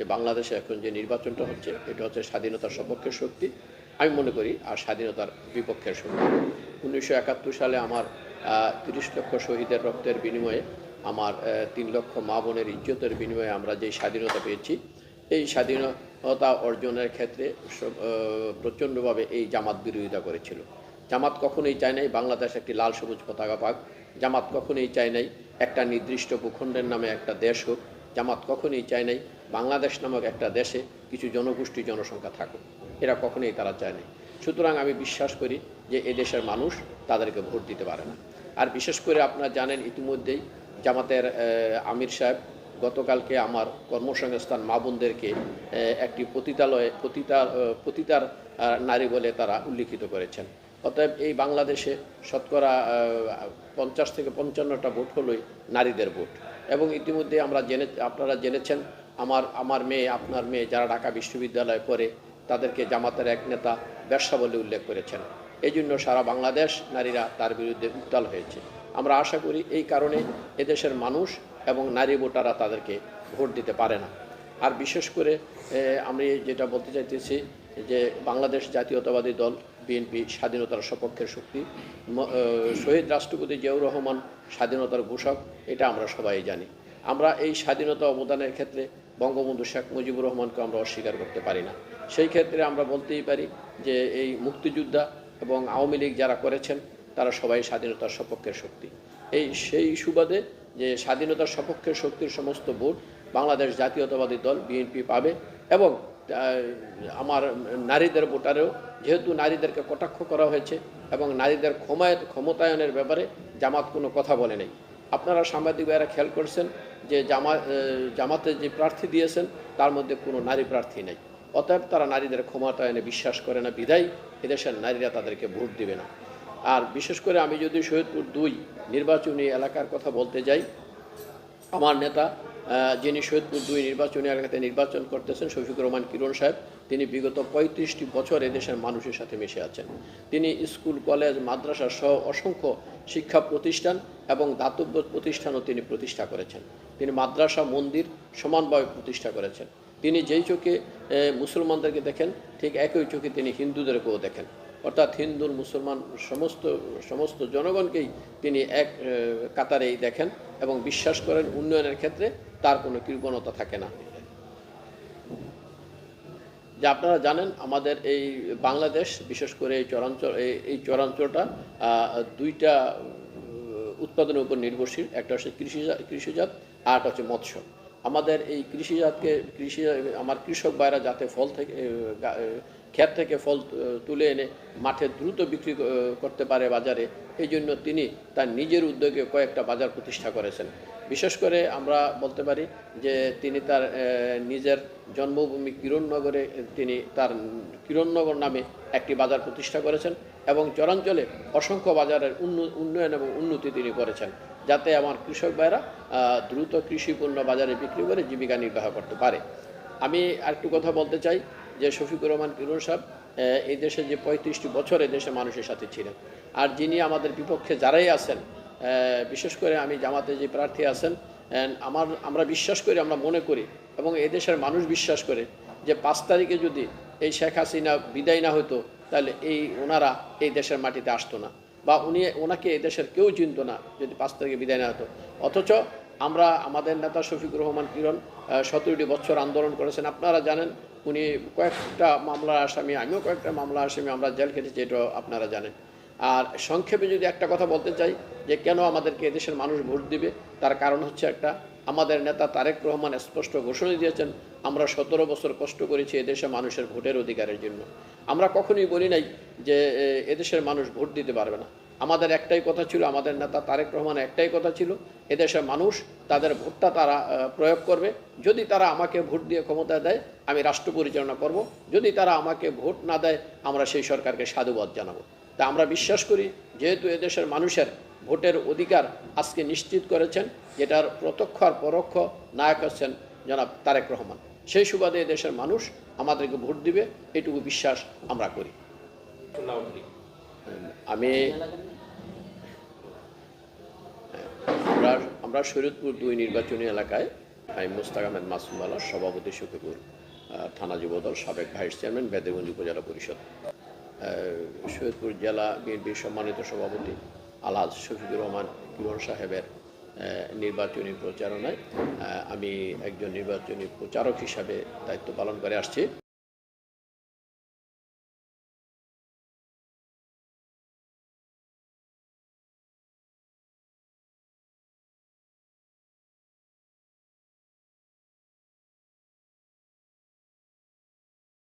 যে বাংলাদেশে এখন যে নির্বাচনটা হচ্ছে, এটা হচ্ছে স্বাধীনতার সপক্ষের শক্তি। আমি মনে করি, আর স্বাধীনতার বিপক্ষের শক্তি। উনিশশো একাত্তর সালে আমার তিরিশ লক্ষ শহীদের রক্তের বিনিময়ে, আমার তিন লক্ষ মা বোনের ইজ্জতের বিনিময়ে আমরা যে স্বাধীনতা পেয়েছি, এই স্বাধীনতা অর্জনের ক্ষেত্রে প্রচণ্ডভাবে এই জামাত বিরোধিতা করেছিল। জামাত কখনোই চায় নাই বাংলাদেশ একটি লাল সবুজ পতাকা পাক। জামাত কখনোই চায় নাই একটা নির্দিষ্ট ভূখণ্ডের নামে একটা দেশ হোক। জামাত কখনোই চায় নাই। বাংলাদেশ নামক একটা দেশে কিছু জনগোষ্ঠী জনসংখ্যা থাকুক। এরা কখনোই তারা চায় নাই। সুতরাং আমি বিশ্বাস করি যে এদেশের মানুষ তাদেরকে ভোট দিতে পারে না। আর বিশেষ করে আপনারা জানেন ইতিমধ্যেই জামাতের আমির সাহেব গতকালকে আমার কর্মসংস্থান মা বোনদেরকে একটি পতিতালয়ে, পতিতা পতিতার নারী বলে তারা উল্লিখিত করেছেন। অতএব এই বাংলাদেশে শতকরা পঞ্চাশ থেকে পঞ্চান্নটা ভোট হলোই নারীদের ভোট। এবং ইতিমধ্যে আমরা জেনে, আপনারা জেনেছেন, আমার আমার মেয়ে, আপনার মেয়ে যারা ঢাকা বিশ্ববিদ্যালয়ে পড়ে, তাদেরকে জামাতের এক নেতা ব্যবসা বলে উল্লেখ করেছেন। এই জন্য সারা বাংলাদেশ নারীরা তার বিরুদ্ধে উত্তাল হয়েছে। আমরা আশা করি এই কারণে এদেশের মানুষ এবং নারী ভোটাররা তাদেরকে ভোট দিতে পারে না। আর বিশেষ করে আমি যেটা বলতে চাইতেছি যে বাংলাদেশ জাতীয়তাবাদী দল বিএনপি স্বাধীনতার সপক্ষের শক্তি। শহীদ রাষ্ট্রপতি জিয়াউর রহমান স্বাধীনতার ঘোষক, এটা আমরা সবাই জানি। আমরা এই স্বাধীনতা অবদানের ক্ষেত্রে বঙ্গবন্ধু শেখ মুজিবুর রহমানকে আমরা অস্বীকার করতে পারি না। সেই ক্ষেত্রে আমরা বলতেই পারি যে এই মুক্তিযোদ্ধা এবং আওয়ামী লীগ যারা করেছেন, তারা সবাই স্বাধীনতার সপক্ষের শক্তি। এই সেই সুবাদে যে স্বাধীনতার সপক্ষের শক্তির সমস্ত ভোট বাংলাদেশ জাতীয়তাবাদী দল, বিএনপি পাবে এবং আমার নারীদের ভোটারেও যেহেতু নারীদেরকে কটাক্ষ করা হয়েছে এবং নারীদের ক্ষমায় ক্ষমতায়নের ব্যাপারে জামাত কোনো কথা বলে নেই। আপনারা সাংবাদিক ভাইয়েরা খেয়াল করছেন যে জামা জামাতে যে প্রার্থী দিয়েছেন, তার মধ্যে কোনো নারী প্রার্থী নেই। অতএব তারা নারীদের ক্ষমতায়নে বিশ্বাস করে না, বিধায় এদেশের নারীরা তাদেরকে ভোট দিবে না। আর বিশেষ করে আমি যদি শহীদপুর দুই নির্বাচনী এলাকার কথা বলতে যাই, আমার নেতা যিনি সৈয়দপুর দুই নির্বাচনী এলাকাতে নির্বাচন করতেছেন, শফিকুর রহমান কিরণ সাহেব, তিনি বিগত পঁয়ত্রিশটি বছর এদেশের মানুষের সাথে মিশে আছেন। তিনি স্কুল, কলেজ, মাদ্রাসা সহ অসংখ্য শিক্ষা প্রতিষ্ঠান এবং দাতব্য প্রতিষ্ঠানও তিনি প্রতিষ্ঠা করেছেন। তিনি মাদ্রাসা, মন্দির সমানভাবে প্রতিষ্ঠা করেছেন। তিনি যেই চোখে মুসলমানদেরকে দেখেন, ঠিক একই চোখে তিনি হিন্দুদেরকেও দেখেন। অর্থাৎ হিন্দু মুসলমান সমস্ত সমস্ত জনগণকেই তিনি এক কাতারেই দেখেন এবং বিশ্বাস করেন উন্নয়নের ক্ষেত্রে তার কোনো কৃপণতা থাকে না। যে আপনারা জানেন, আমাদের এই বাংলাদেশ, বিশেষ করে এই চরাঞ্চল, এই- চরাঞ্চলটা দুইটা উৎপাদনের উপর নির্ভরশীল, একটা হচ্ছে কৃষিজাত কৃষিজাত আর একটা হচ্ছে মৎস্য। আমাদের এই কৃষিজাতকে কৃষি, আমার কৃষক ভাইরা যাতে ফল থেকে ক্ষেত থেকে ফল তুলে এনে মাঠে দ্রুত বিক্রি করতে পারে বাজারে। এই জন্য তিনি তার নিজের উদ্যোগে কয়েকটা বাজার প্রতিষ্ঠা করেছেন। বিশেষ করে আমরা বলতে পারি যে তিনি তার নিজের জন্মভূমি কিরণনগরে, তিনি তার কিরণনগর নামে একটি বাজার প্রতিষ্ঠা করেছেন এবং চরাঞ্চলে অসংখ্য বাজারের উন্নয়ন এবং উন্নতি তিনি করেছেন, যাতে আমার কৃষক ভাইরা দ্রুত কৃষিপণ্য বাজারে বিক্রি করে জীবিকা নির্বাহ করতে পারে। আমি আরেকটু কথা বলতে চাই যে শফিকুর রহমান কিরণ সাহেব এই দেশে যে পঁয়ত্রিশটি বছর দেশে মানুষের সাথে ছিলেন। আর যিনি আমাদের বিপক্ষে যারাই আছেন বিশেষ করে আমি জামাতে যে প্রার্থী আছেন আমার, আমরা বিশ্বাস করি, আমরা মনে করি এবং এদেশের মানুষ বিশ্বাস করে যে পাঁচ তারিখে যদি এই শেখ হাসিনা বিদায় না হতো, তাহলে এই ওনারা এই দেশের মাটিতে আসতো না। বা উনি, ওনাকে এই দেশের কেউ চিনত না যদি পাঁচ তারিখে বিদায় না হতো। অথচ আমরা আমাদের নেতা শফিকুর রহমান কিরণ সতেরোটি বছর আন্দোলন করেছেন। আপনারা জানেন, উনি কয়েকটা মামলার আসামি, আমিও কয়েকটা মামলা আসামি, আমরা জেল খেটেছি, এটাও আপনারা জানেন। আর সংক্ষেপে যদি একটা কথা বলতে চাই, যে কেন আমাদেরকে এদেশের মানুষ ভোট দিবে, তার কারণ হচ্ছে একটা, আমাদের নেতা তারেক রহমান স্পষ্ট ঘোষণা দিয়েছেন, আমরা সতেরো বছর কষ্ট করেছি এদেশে মানুষের ভোটের অধিকারের জন্য। আমরা কখনোই বলি নাই যে এদেশের মানুষ ভোট দিতে পারবে না। আমাদের একটাই কথা ছিল আমাদের নেতা তারেক রহমান একটাই কথা ছিল এদেশের মানুষ তাদের ভোটটা তারা প্রয়োগ করবে। যদি তারা আমাকে ভোট দিয়ে ক্ষমতা দেয় আমি রাষ্ট্র পরিচালনা করব। যদি তারা আমাকে ভোট না দেয় আমরা সেই সরকারকে সাধুবাদ জানাব। তা আমরা বিশ্বাস করি যেহেতু এদেশের মানুষের ভোটের অধিকার আজকে নিশ্চিত করেছেন যেটার প্রত্যক্ষ আর পরোক্ষ নায়ক হচ্ছেন জনাব তারেক রহমান। সেই সুবাদে দেশের মানুষ আমাদেরকে ভোট দিবে এটুকু বিশ্বাস আমরা করি। আমি আমরা শরীয়তপুর দুই নির্বাচনী এলাকায় আমি মুস্তাক আহমেদ মাসুম আলা সভাপতি সুখীপুর থানা যুবদল সাবেক ভাইস চেয়ারম্যান, বেদেগঞ্জ উপজেলা পরিষদ। সৈয়দপুর জেলা বিএনপির সম্মানিত সভাপতি আলহাজ শফিকুর রহমান কিরণ সাহেবের নির্বাচনী প্রচারণায় আমি একজন নির্বাচনী প্রচারক হিসাবে দায়িত্ব পালন করে আসছি।